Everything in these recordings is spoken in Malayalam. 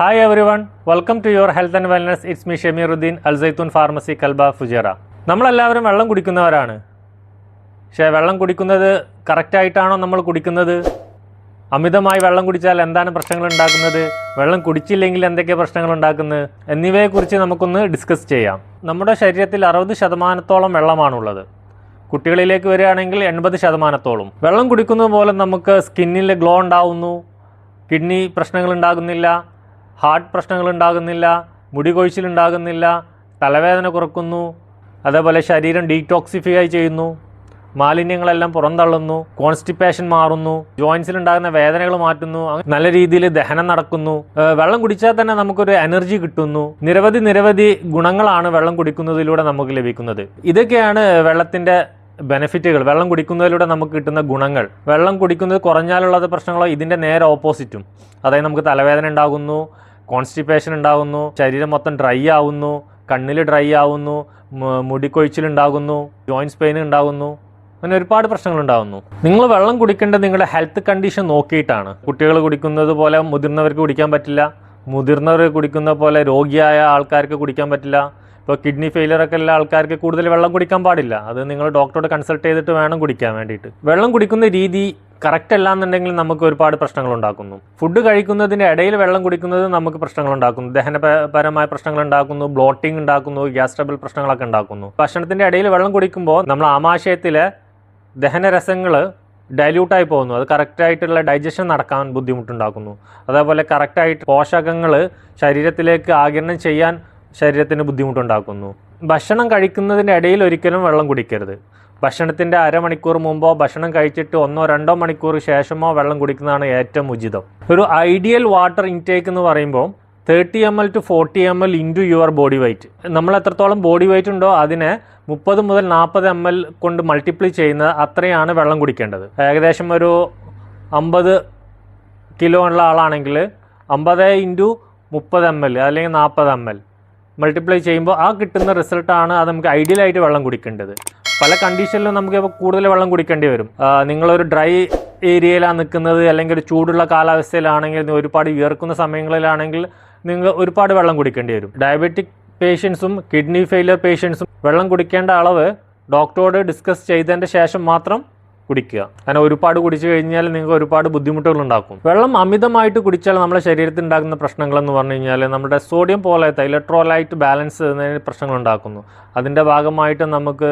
Hi everyone welcome to your health and wellness it's me Shameeruddin Al Zaitoon pharmacy Kalba Fujairah നമ്മളെല്ലാവരും വെള്ളം കുടിക്കുന്നവരാണ്. പക്ഷേ വെള്ളം കുടിക്കുന്നത് കറക്റ്റായിട്ടാണോ നമ്മൾ കുടിക്കുന്നത്? അമിതമായി വെള്ളം കുടിച്ചാൽ എന്താണ് പ്രശ്നങ്ങൾ ഉണ്ടാക്കുന്നത്? വെള്ളം കുടിച്ചില്ലെങ്കിൽ എന്തൊക്കെ പ്രശ്നങ്ങൾ ഉണ്ടാക്കുന്നത്? എന്നിവയെക്കുറിച്ച് നമുക്കൊന്ന് ഡിസ്കസ് ചെയ്യാം. നമ്മുടെ ശരീരത്തിൽ അറുപത് ശതമാനത്തോളം വെള്ളമാണുള്ളത്. കുട്ടികളിലേക്ക് വരികയാണെങ്കിൽ എൺപത് ശതമാനത്തോളം. വെള്ളം കുടിക്കുന്നത് പോലെ നമുക്ക് സ്കിന്നിൽ ഗ്ലോ ഉണ്ടാവുന്നു. കിഡ്നി പ്രശ്നങ്ങൾ ഉണ്ടാകുന്നില്ല. ഹാർട്ട് പ്രശ്നങ്ങൾ ഉണ്ടാകുന്നില്ല മുടി കൊഴിച്ചിലുണ്ടാകുന്നില്ല തലവേദന കുറക്കുന്നു അതേപോലെ ശരീരം ഡീടോക്സിഫൈ ചെയ്യുന്നു മാലിന്യങ്ങളെല്ലാം പുറന്തള്ളുന്നു കോൺസ്റ്റിപ്പേഷൻ മാറുന്നു ജോയിൻസിലുണ്ടാകുന്ന വേദനകൾ മാറ്റുന്നു നല്ല രീതിയിൽ ദഹനം നടക്കുന്നു. വെള്ളം കുടിച്ചാൽ തന്നെ നമുക്കൊരു എനർജി കിട്ടുന്നു. നിരവധി നിരവധി ഗുണങ്ങളാണ് വെള്ളം കുടിക്കുന്നതിലൂടെ നമുക്ക് ലഭിക്കുന്നത്. ഇതൊക്കെയാണ് വെള്ളത്തിന്റെ ബെനിഫിറ്റുകൾ. വെള്ളം കുടിക്കുന്നതിലൂടെ നമുക്ക് കിട്ടുന്ന ഗുണങ്ങൾ. വെള്ളം കുടിക്കുന്നത് കുറഞ്ഞാലുള്ളത് പ്രശ്നങ്ങളോ ഇതിന്റെ നേരെ ഓപ്പോസിറ്റും. അതായത് നമുക്ക് തലവേദന ഉണ്ടാകുന്നു കോൺസ്റ്റിപ്പേഷൻ ഉണ്ടാകുന്നു ശരീരം മൊത്തം ഡ്രൈ ആവുന്നു കണ്ണിൽ ഡ്രൈ ആവുന്നു മുടിക്കൊഴിച്ചിലുണ്ടാകുന്നു ജോയിൻസ് പെയിൻ ഉണ്ടാകുന്നു അങ്ങനെ ഒരുപാട് പ്രശ്നങ്ങൾ ഉണ്ടാകുന്നു നിങ്ങൾ വെള്ളം കുടിക്കേണ്ടത് നിങ്ങളുടെ ഹെൽത്ത് കണ്ടീഷൻ നോക്കിയിട്ടാണ്. കുട്ടികൾ കുടിക്കുന്നത് പോലെ മുതിർന്നവർക്ക് കുടിക്കാൻ പറ്റില്ല മുതിർന്നവർ കുടിക്കുന്ന പോലെ രോഗിയായ ആൾക്കാർക്ക് കുടിക്കാൻ പറ്റില്ല ഇപ്പോൾ കിഡ്നി ഫെയിലിയർ ഒക്കെ ഉള്ള ആൾക്കാർക്ക് കൂടുതൽ വെള്ളം കുടിക്കാൻ പാടില്ല. അത് നിങ്ങൾ ഡോക്ടറോട് കൺസൾട്ട് ചെയ്തിട്ട് വേണം കുടിക്കാൻ വേണ്ടിയിട്ട്. വെള്ളം കുടിക്കുന്ന രീതി കറക്റ്റ് അല്ല എന്നുണ്ടെങ്കിൽ നമുക്ക് ഒരുപാട് പ്രശ്നങ്ങൾ ഉണ്ടാക്കുന്നു. ഫുഡ് കഴിക്കുന്നതിന്റെ ഇടയിൽ വെള്ളം കുടിക്കുന്നത് നമുക്ക് പ്രശ്നങ്ങൾ ഉണ്ടാക്കുന്നു. ദഹനപരമായ പ്രശ്നങ്ങൾ ഉണ്ടാക്കുന്നു ബ്ലോട്ടിംഗ് ഉണ്ടാക്കുന്നു ഗ്യാസ് ട്രബിൾ പ്രശ്നങ്ങളൊക്കെ ഉണ്ടാക്കുന്നു. ഭക്ഷണത്തിന്റെ ഇടയിൽ വെള്ളം കുടിക്കുമ്പോൾ നമ്മൾ ആമാശയത്തിലെ ദഹനരസങ്ങൾ ഡൈല്യൂട്ടായി പോകുന്നു. അത് കറക്റ്റായിട്ടുള്ള ഡൈജഷൻ നടക്കാൻ ബുദ്ധിമുട്ടുണ്ടാക്കുന്നു. അതേപോലെ കറക്റ്റായിട്ട് പോഷകങ്ങൾ ശരീരത്തിലേക്ക് ആകിരണം ചെയ്യാൻ ശരീരത്തിന് ബുദ്ധിമുട്ടുണ്ടാക്കുന്നു. ഭക്ഷണം കഴിക്കുന്നതിന്റെ ഇടയിൽ ഒരിക്കലും വെള്ളം കുടിക്കരുത്. ഭക്ഷണത്തിന്റെ അരമണിക്കൂർ മുമ്പോ ഭക്ഷണം കഴിച്ചിട്ട് ഒന്നോ രണ്ടോ മണിക്കൂർ ശേഷമോ വെള്ളം കുടിക്കുന്നതാണ് ഏറ്റവും ഉചിതം. ഒരു ഐഡിയൽ വാട്ടർ ഇൻടേക്ക് എന്ന് പറയുമ്പോൾ thirty M L to forty M L into your body weight നമ്മൾ എത്രത്തോളം ബോഡി വെയ്റ്റ് ഉണ്ടോ അതിനെ മുപ്പത് മുതൽ നാൽപ്പത് എം എൽ കൊണ്ട് മൾട്ടിപ്ലൈ ചെയ്യുന്ന അത്രയാണ് വെള്ളം കുടിക്കേണ്ടത്. ഏകദേശം ഒരു അമ്പത് കിലോ ഉള്ള ആളാണെങ്കിൽ അമ്പത് ഇന്റു മുപ്പത് എം എൽ അല്ലെങ്കിൽ നാൽപ്പത് എം എൽ മൾട്ടിപ്ലൈ ചെയ്യുമ്പോൾ ആ കിട്ടുന്ന റിസൾട്ടാണ് അത് നമുക്ക് ഐഡിയലായിട്ട് വെള്ളം കുടിക്കേണ്ടത്. പല കണ്ടീഷനിലും നമുക്ക് ഇപ്പോൾ കൂടുതൽ വെള്ളം കുടിക്കേണ്ടി വരും. നിങ്ങളൊരു ഡ്രൈ ഏരിയയിലാണ് നിൽക്കുന്നത് അല്ലെങ്കിൽ ഒരു ചൂടുള്ള കാലാവസ്ഥയിലാണെങ്കിൽ ഒരുപാട് വിയർക്കുന്ന സമയങ്ങളിലാണെങ്കിൽ നിങ്ങൾ ഒരുപാട് വെള്ളം കുടിക്കേണ്ടി വരും. ഡയബറ്റിക് പേഷ്യൻസും കിഡ്നി ഫെയിലിയർ പേഷ്യൻസും വെള്ളം കുടിക്കേണ്ട അളവ് ഡോക്ടറോട് ഡിസ്കസ് ചെയ്തതിന്റെ ശേഷം മാത്രം കുടിക്കുക. അങ്ങനെ ഒരുപാട് കുടിച്ചു കഴിഞ്ഞാൽ നിങ്ങൾക്ക് ഒരുപാട് ബുദ്ധിമുട്ടുകൾ ഉണ്ടാക്കും വെള്ളം അമിതമായിട്ട് കുടിച്ചാൽ നമ്മുടെ ശരീരത്തിൽ ഉണ്ടാകുന്ന പ്രശ്നങ്ങൾ എന്ന് പറഞ്ഞു കഴിഞ്ഞാൽ നമ്മുടെ സോഡിയം പോലത്തെ ഇലക്ട്രോലൈറ്റ് ബാലൻസ് ചെയ്യുന്നതിന് പ്രശ്നങ്ങൾ ഉണ്ടാക്കുന്നു അതിന്റെ ഭാഗമായിട്ട് നമുക്ക്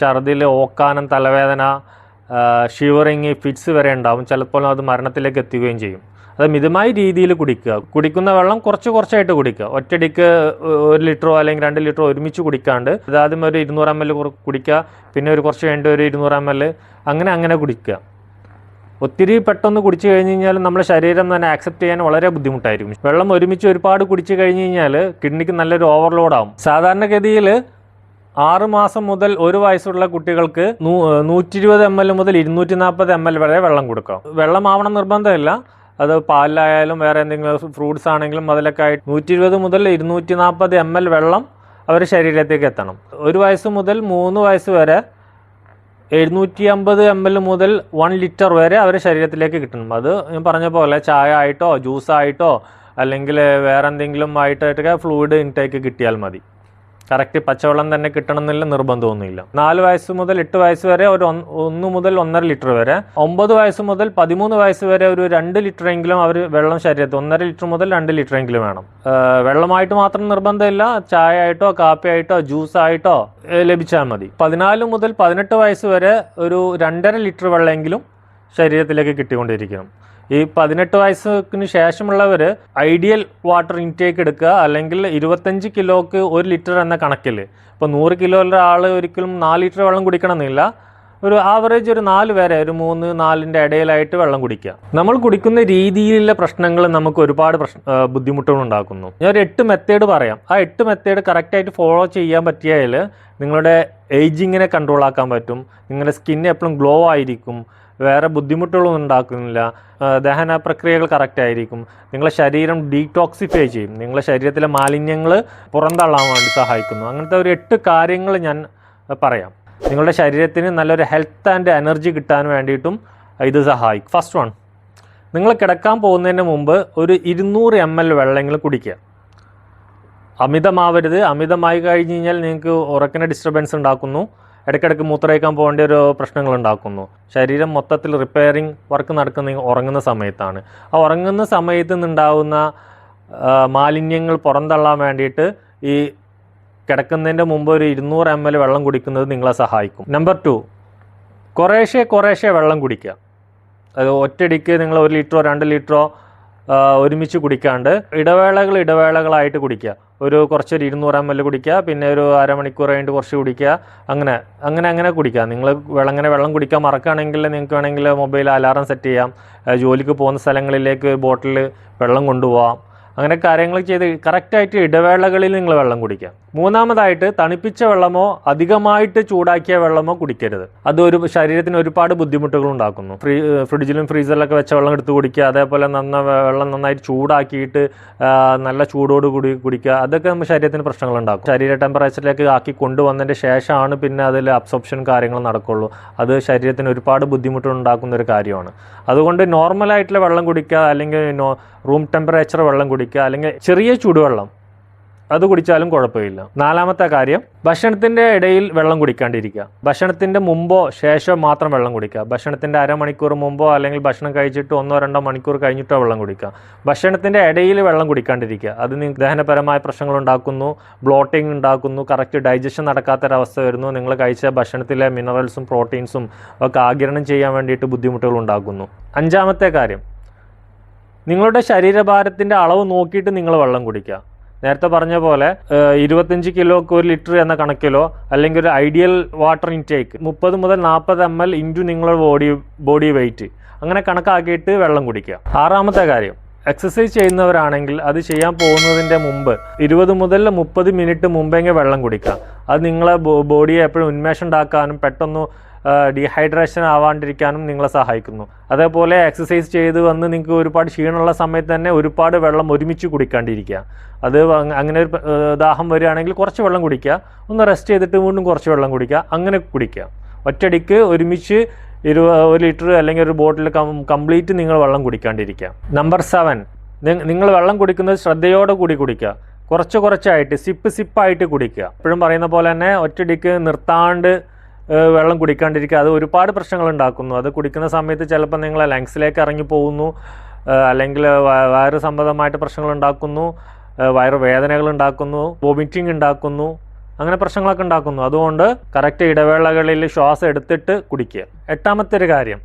ഛർദിൽ ഓക്കാനം തലവേദന ഷിവറിങ് ഫിറ്റ്സ് വരെ ഉണ്ടാവും. ചിലപ്പോൾ അത് മരണത്തിലേക്ക് എത്തുകയും ചെയ്യും. അത് മിതമായ രീതിയിൽ കുടിക്കുക. കുടിക്കുന്ന വെള്ളം കുറച്ച് കുറച്ചായിട്ട് കുടിക്കുക. ഒറ്റടിക്ക് ഒരു ലിറ്ററോ അല്ലെങ്കിൽ രണ്ട് ലിറ്ററോ ഒരുമിച്ച് കുടിക്കാണ്ട് അതാദ്യം ഒരു ഇരുന്നൂറ് എം എൽ കുടിക്കുക. പിന്നെ ഒരു കുറച്ച് വേണ്ട ഒരു ഇരുന്നൂറ് എം എൽ അങ്ങനെ അങ്ങനെ കുടിക്കുക. ഒത്തിരി പെട്ടെന്ന് കുടിച്ചു കഴിഞ്ഞ് കഴിഞ്ഞാൽ നമ്മുടെ ശരീരം തന്നെ ആക്സെപ്റ്റ് ചെയ്യാൻ വളരെ ബുദ്ധിമുട്ടായിരിക്കും. വെള്ളം ഒരുമിച്ച് ഒരുപാട് കുടിച്ചു കഴിഞ്ഞ് കഴിഞ്ഞാൽ കിഡ്നിക്ക് നല്ലൊരു ഓവർലോഡ് സാധാരണഗതിയിൽ ആറ് മാസം മുതൽ ഒരു വയസ്സുള്ള കുട്ടികൾക്ക് നൂറ്റി ഇരുപത് എം എൽ മുതൽ ഇരുന്നൂറ്റി നാൽപ്പത് എം എൽ വരെ വെള്ളം കൊടുക്കാം. വെള്ളം ആവണം നിർബന്ധമില്ല. അത് പാലിലായാലും വേറെ എന്തെങ്കിലും ഫ്രൂട്ട്സ് ആണെങ്കിലും അതിലൊക്കെ ആയിട്ട് നൂറ്റി ഇരുപത് മുതൽ ഇരുന്നൂറ്റി നാൽപ്പത് എം എൽ വെള്ളം അവർ ശരീരത്തേക്ക് എത്തണം. ഒരു വയസ്സ് മുതൽ മൂന്ന് വയസ്സ് വരെ എഴുന്നൂറ്റി അമ്പത് എം എൽ മുതൽ വൺ ലിറ്റർ വരെ അവർ ശരീരത്തിലേക്ക് കിട്ടണം. അത് ഞാൻ പറഞ്ഞ പോലെ ചായ ആയിട്ടോ ജ്യൂസ് ആയിട്ടോ അല്ലെങ്കിൽ വേറെ എന്തെങ്കിലും ആയിട്ടൊക്കെ ഫ്ലൂയിഡ് ഇൻടേക്ക് കിട്ടിയാൽ മതി. കറക്റ്റ് പച്ചവെള്ളം തന്നെ കിട്ടണം എന്നുള്ള നിർബന്ധമൊന്നുമില്ല. നാല് വയസ്സ് മുതൽ എട്ട് വയസ്സ് വരെ ഒരു ഒന്ന് മുതൽ ഒന്നര ലിറ്റർ വരെ ഒമ്പത് വയസ്സ് മുതൽ പതിമൂന്ന് വയസ്സ് വരെ ഒരു രണ്ട് ലിറ്റർ എങ്കിലും അവർ വെള്ളം ശരീരത്തിൽ ഒന്നര ലിറ്റർ മുതൽ രണ്ട് ലിറ്റർ എങ്കിലും വേണം വെള്ളമായിട്ട് മാത്രം നിർബന്ധമില്ല ചായ ആയിട്ടോ കാപ്പി ആയിട്ടോ ജ്യൂസ് ആയിട്ടോ ലഭിച്ചാൽ മതി. പതിനാല് മുതൽ പതിനെട്ട് വയസ്സ് വരെ ഒരു രണ്ടര ലിറ്റർ വെള്ളമെങ്കിലും ശരീരത്തിലേക്ക് കിട്ടിക്കൊണ്ടിരിക്കണം. ഈ പതിനെട്ട് വയസ്സിന് ശേഷമുള്ളവർ ഐഡിയൽ വാട്ടർ ഇൻടേക്ക് എടുക്കുക അല്ലെങ്കിൽ ഇരുപത്തഞ്ച് കിലോക്ക് ഒരു ലിറ്റർ എന്ന കണക്കിൽ ഇപ്പോൾ നൂറ് കിലോ ആൾ ഒരിക്കലും നാല് ലിറ്റർ വെള്ളം കുടിക്കണമെന്നില്ല. ഒരു ആവറേജ് ഒരു നാല് വരെ ഒരു മൂന്ന് നാലിന്റെ ഇടയിലായിട്ട് വെള്ളം കുടിക്കുക. നമ്മൾ കുടിക്കുന്ന രീതിയിലുള്ള പ്രശ്നങ്ങൾ നമുക്ക് ഒരുപാട് പ്രശ്ന ബുദ്ധിമുട്ടുകൾ ഉണ്ടാക്കുന്നു. ഞാൻ ഒരു എട്ട് മെത്തേഡ് പറയാം. ആ എട്ട് മെത്തേഡ് കറക്റ്റായിട്ട് ഫോളോ ചെയ്യാൻ പറ്റിയാൽ നിങ്ങളുടെ ഏജിങ്ങിനെ കൺട്രോൾ ആക്കാൻ പറ്റും. നിങ്ങളുടെ സ്കിൻ എപ്പോഴും ഗ്ലോ ആയിരിക്കും. വേറെ ബുദ്ധിമുട്ടുകളൊന്നും ഉണ്ടാക്കുന്നില്ല. ദഹന പ്രക്രിയകൾ കറക്റ്റ് ആയിരിക്കും. നിങ്ങളെ ശരീരം ഡീടോക്സിഫൈ ചെയ്യും. നിങ്ങളെ ശരീരത്തിലെ മാലിന്യങ്ങൾ പുറന്തള്ളാൻ വേണ്ടി സഹായിക്കുന്നു. അങ്ങനത്തെ ഒരു എട്ട് കാര്യങ്ങൾ ഞാൻ പറയാം. നിങ്ങളുടെ ശരീരത്തിന് നല്ലൊരു ഹെൽത്ത് ആൻഡ് എനർജി കിട്ടാൻ വേണ്ടിയിട്ടും ഇത് സഹായിക്കും. ഫസ്റ്റ് വൺ നിങ്ങൾ കിടക്കാൻ പോകുന്നതിന് മുമ്പ് ഒരു ഇരുന്നൂറ് എം എൽ വെള്ളമെങ്കിലും കുടിക്കുക. അമിതമാവരുത്. അമിതമായി കഴിഞ്ഞ് കഴിഞ്ഞാൽ നിങ്ങൾക്ക് ഉറക്കിന് ഡിസ്റ്റർബൻസ് ഉണ്ടാക്കുന്നു. ഇടയ്ക്കിടയ്ക്ക് മൂത്രയിക്കാൻ പോകേണ്ട ഒരു പ്രശ്നങ്ങൾ ഉണ്ടാക്കുന്നു ശരീരം മൊത്തത്തിൽ റിപ്പയറിങ് വർക്ക് നടക്കുന്ന ഉറങ്ങുന്ന സമയത്താണ്. ആ ഉറങ്ങുന്ന സമയത്ത് നിന്നുണ്ടാവുന്ന മാലിന്യങ്ങൾ പുറന്തള്ളാൻ വേണ്ടിയിട്ട് ഈ കിടക്കുന്നതിന്റെ മുമ്പ് ഒരു ഇരുന്നൂറ് എം എൽ വെള്ളം കുടിക്കുന്നത് നിങ്ങളെ സഹായിക്കും. നമ്പർ ടു കുറേശ്ശെ കുറേശ്ശെ വെള്ളം കുടിക്കുക. അത് ഒറ്റയടിക്ക് നിങ്ങൾ ഒരു ലിറ്ററോ രണ്ട് ലിറ്ററോ ഒരുമിച്ച് കുടിക്കാണ്ട് ഇടവേളകൾ ഇടവേളകളായിട്ട് കുടിക്കുക. ഒരു കുറച്ചൊരു ഇരുന്നൂറ് എം എൽ കുടിക്കുക പിന്നെ ഒരു അരമണിക്കൂർ കഴിഞ്ഞിട്ട് കുറച്ച് കുടിക്കുക അങ്ങനെ അങ്ങനെ അങ്ങനെ കുടിക്കുക. നിങ്ങൾ അങ്ങനെ വെള്ളം കുടിക്കാൻ മറക്കുകയാണെങ്കിൽ നിങ്ങൾക്ക് വേണമെങ്കിൽ മൊബൈൽ അലാറം സെറ്റ് ചെയ്യാം. ജോലിക്ക് പോകുന്ന സ്ഥലങ്ങളിലേക്ക് ബോട്ടിൽ വെള്ളം കൊണ്ടുപോകാം അങ്ങനെ കാര്യങ്ങൾ ചെയ്ത് കറക്റ്റായിട്ട് ഇടവേളകളിൽ നിങ്ങൾ വെള്ളം കുടിക്കുക. മൂന്നാമതായിട്ട് തണുപ്പിച്ച വെള്ളമോ അധികമായിട്ട് ചൂടാക്കിയ വെള്ളമോ കുടിക്കരുത്. അത് ഒരു ശരീരത്തിന് ഒരുപാട് ബുദ്ധിമുട്ടുകൾ ഉണ്ടാക്കുന്നു. ഫ്രീ ഫ്രിഡ്ജിലും ഫ്രീസറിലൊക്കെ വെച്ച വെള്ളം എടുത്ത് കുടിക്കുക അതേപോലെ നന്ന വെള്ളം നന്നായിട്ട് ചൂടാക്കിയിട്ട് നല്ല ചൂടോട് കൂടി കുടിക്കുക അതൊക്കെ നമ്മുടെ ശരീരത്തിന് പ്രശ്നങ്ങൾ ഉണ്ടാക്കും. ശരീര ടെമ്പറേച്ചറിലേക്ക് ആക്കി കൊണ്ടുവന്നതിന്റെ ശേഷമാണ് പിന്നെ അതിൽ അബ്സോപ്ഷൻ കാര്യങ്ങൾ നടക്കുള്ളൂ. അത് ശരീരത്തിന് ഒരുപാട് ബുദ്ധിമുട്ടുകൾ ഉണ്ടാക്കുന്ന ഒരു കാര്യമാണ്. അതുകൊണ്ട് നോർമലായിട്ടുള്ള വെള്ളം കുടിക്കുക അല്ലെങ്കിൽ റൂം ടെമ്പറേച്ചർ വെള്ളം കുടിക്കുക അല്ലെങ്കിൽ ചെറിയ ചൂടുവെള്ളം അത് കുടിച്ചാലും കുഴപ്പമില്ല. നാലാമത്തെ കാര്യം ഭക്ഷണത്തിന്റെ ഇടയിൽ വെള്ളം കുടിക്കാണ്ടിരിക്കുക. ഭക്ഷണത്തിന്റെ മുമ്പോ ശേഷം മാത്രം വെള്ളം കുടിക്കുക. ഭക്ഷണത്തിന്റെ അരമണിക്കൂർ മുമ്പോ അല്ലെങ്കിൽ ഭക്ഷണം കഴിച്ചിട്ട് ഒന്നോ രണ്ടോ മണിക്കൂർ കഴിഞ്ഞിട്ടോ വെള്ളം കുടിക്കുക. ഭക്ഷണത്തിന്റെ ഇടയിൽ വെള്ളം കുടിക്കാണ്ടിരിക്കുക. അത് നിങ്ങൾക്ക് ദഹനപരമായ പ്രശ്നങ്ങൾ ഉണ്ടാക്കുന്നു ബ്ലോട്ടിംഗ് ഉണ്ടാക്കുന്നു കറക്റ്റ് ഡൈജഷൻ നടക്കാത്തൊരവസ്ഥ വരുന്നു. നിങ്ങൾ കഴിച്ച ഭക്ഷണത്തിലെ മിനറൽസും പ്രോട്ടീൻസും ഒക്കെ ആഗിരണം ചെയ്യാൻ വേണ്ടിയിട്ട് ബുദ്ധിമുട്ടുകൾ ഉണ്ടാക്കുന്നു. അഞ്ചാമത്തെ കാര്യം നിങ്ങളുടെ ശരീരഭാരത്തിന്റെ അളവ് നോക്കിയിട്ട് നിങ്ങൾ വെള്ളം കുടിക്കുക. നേരത്തെ പറഞ്ഞ പോലെ ഇരുപത്തഞ്ച് കിലോക്ക് ഒരു ലിറ്റർ എന്ന കണക്കിലോ അല്ലെങ്കിൽ ഒരു ഐഡിയൽ വാട്ടർ ഇൻടേക്ക് മുപ്പത് മുതൽ നാൽപ്പത് എം എൽ ഇന്റു നിങ്ങളുടെ ബോഡി ബോഡി വെയിറ്റ്. അങ്ങനെ കണക്കാക്കിയിട്ട് വെള്ളം കുടിക്കുക. ആറാമത്തെ കാര്യം എക്സസൈസ് ചെയ്യുന്നവരാണെങ്കിൽ അത് ചെയ്യാൻ പോകുന്നതിന്റെ മുമ്പ് ഇരുപത് മുതൽ മുപ്പത് മിനിറ്റ് മുമ്പെങ്കിൽ വെള്ളം കുടിക്കുക. അത് നിങ്ങളെ ബോഡിയെ എപ്പോഴും ഉന്മേഷം ഉണ്ടാക്കാനും പെട്ടെന്ന് ഡീഹൈഡ്രേഷൻ ആവാണ്ടിരിക്കാനും നിങ്ങളെ സഹായിക്കുന്നു. അതേപോലെ എക്സസൈസ് ചെയ്ത് വന്ന് നിങ്ങൾക്ക് ഒരുപാട് ക്ഷീണമുള്ള സമയത്ത് തന്നെ ഒരുപാട് വെള്ളം ഒരുമിച്ച് കുടിക്കാണ്ടിരിക്കുക. അത് അങ്ങ- അങ്ങനെ ഒരു ദാഹം വരികയാണെങ്കിൽ കുറച്ച് വെള്ളം കുടിക്കുക. ഒന്ന് റെസ്റ്റ് ചെയ്തിട്ട് വീണ്ടും കുറച്ച് വെള്ളം കുടിക്കുക. അങ്ങനെ കുടിക്കുക. ഒറ്റടിക്ക് ഒരുമിച്ച് ഇരു ഒരു ലിറ്റർ അല്ലെങ്കിൽ ഒരു ബോട്ടിൽ കംപ്ലീറ്റ് നിങ്ങൾ വെള്ളം കുടിക്കാണ്ടിരിക്കുക. നമ്പർ സെവൻ നിങ്ങൾ വെള്ളം കുടിക്കുന്നത് ശ്രദ്ധയോടെ കൂടി കുടിക്കുക. കുറച്ച് കുറച്ചായിട്ട് സിപ്പ് സിപ്പായിട്ട് കുടിക്കുക. എപ്പോഴും പറയുന്ന പോലെ തന്നെ ഒറ്റടിക്ക് നിർത്താണ്ട് വെള്ളം കുടിക്കാണ്ടിരിക്കുക. അത് ഒരുപാട് പ്രശ്നങ്ങൾ ഉണ്ടാക്കുന്നു. അത് കുടിക്കുന്ന സമയത്ത് ചിലപ്പോൾ നിങ്ങൾ ലങ്സിലേക്ക് ഇറങ്ങി പോകുന്നു. അല്ലെങ്കിൽ വയറ് സംബന്ധമായിട്ട് പ്രശ്നങ്ങൾ ഉണ്ടാക്കുന്നു. വയറ് വേദനകൾ ഉണ്ടാക്കുന്നു. വോമിറ്റിംഗ് ഉണ്ടാക്കുന്നു. അങ്ങനെ പ്രശ്നങ്ങളൊക്കെ ഉണ്ടാക്കുന്നു. അതുകൊണ്ട് കറക്റ്റ് ഇടവേളകളിൽ ശ്വാസം എടുത്തിട്ട് കുടിക്കുക. എട്ടാമത്തെ ഒരു കാര്യം.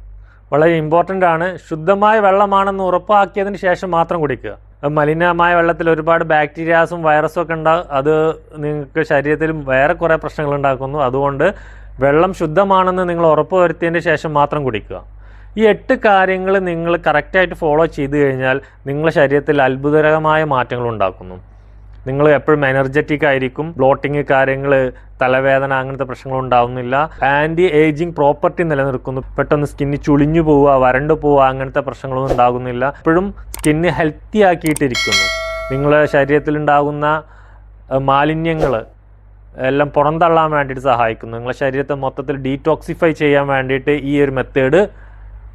വളരെ ഇമ്പോർട്ടന്റ് ആണ്. ശുദ്ധമായ വെള്ളമാണെന്ന് ഉറപ്പാക്കിയതിന് ശേഷം മാത്രം കുടിക്കുക. മലിനമായ വെള്ളത്തിൽ ഒരുപാട് ബാക്ടീരിയാസും വൈറസും ഒക്കെ ഉണ്ടാകും അത് നിങ്ങൾക്ക് ശരീരത്തിൽ വേറെ കുറേ പ്രശ്നങ്ങൾ ഉണ്ടാക്കുന്നു. അതുകൊണ്ട് വെള്ളം ശുദ്ധമാണെന്ന് നിങ്ങൾ ഉറപ്പ് വരുത്തിയതിന് ശേഷം മാത്രം കുടിക്കുക. ഈ എട്ട് കാര്യങ്ങൾ നിങ്ങൾ കറക്റ്റായിട്ട് ഫോളോ ചെയ്തു കഴിഞ്ഞാൽ നിങ്ങളുടെ ശരീരത്തിൽ അത്ഭുതകരമായ മാറ്റങ്ങൾ ഉണ്ടാക്കുന്നു. നിങ്ങൾ എപ്പോഴും എനർജറ്റിക് ആയിരിക്കും. ബ്ലോട്ടിങ് കാര്യങ്ങൾ തലവേദന അങ്ങനത്തെ പ്രശ്നങ്ങൾ ഉണ്ടാവുന്നില്ല. ആന്റി ഏജിങ് പ്രോപ്പർട്ടി നിലനിൽക്കുന്നു. പെട്ടെന്ന് സ്കിന്ന് ചുളിഞ്ഞു പോവുക വരണ്ടു പോവുക അങ്ങനത്തെ പ്രശ്നങ്ങളൊന്നും ഉണ്ടാകുന്നില്ല. എപ്പോഴും സ്കിന്ന് ഹെൽത്തി ആക്കിയിട്ടിരിക്കുന്നു. നിങ്ങളുടെ ശരീരത്തിലുണ്ടാകുന്ന മാലിന്യങ്ങൾ എല്ലാം പുറന്തള്ളാൻ വേണ്ടിയിട്ട് സഹായിക്കുന്നു. നിങ്ങളുടെ ശരീരത്തെ മൊത്തത്തിൽ ഡീടോക്സിഫൈ ചെയ്യാൻ വേണ്ടിയിട്ട് ഈ ഒരു മെത്തേഡ്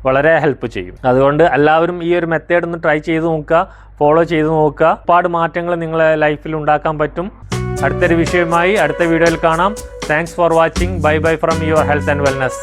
വളരെ ഹെൽപ്പ് ചെയ്യും. അതുകൊണ്ട് എല്ലാവരും ഈ ഒരു മെത്തേഡ് ഒന്ന് ട്രൈ ചെയ്ത് നോക്കുക ഫോളോ ചെയ്ത് നോക്കുക. ഒരുപാട് മാറ്റങ്ങൾ നിങ്ങളെ ലൈഫിൽ ഉണ്ടാക്കാൻ പറ്റും. അടുത്തൊരു വിഷയമായി അടുത്ത വീഡിയോയിൽ കാണാം. Thanks for watching bye bye from your health and wellness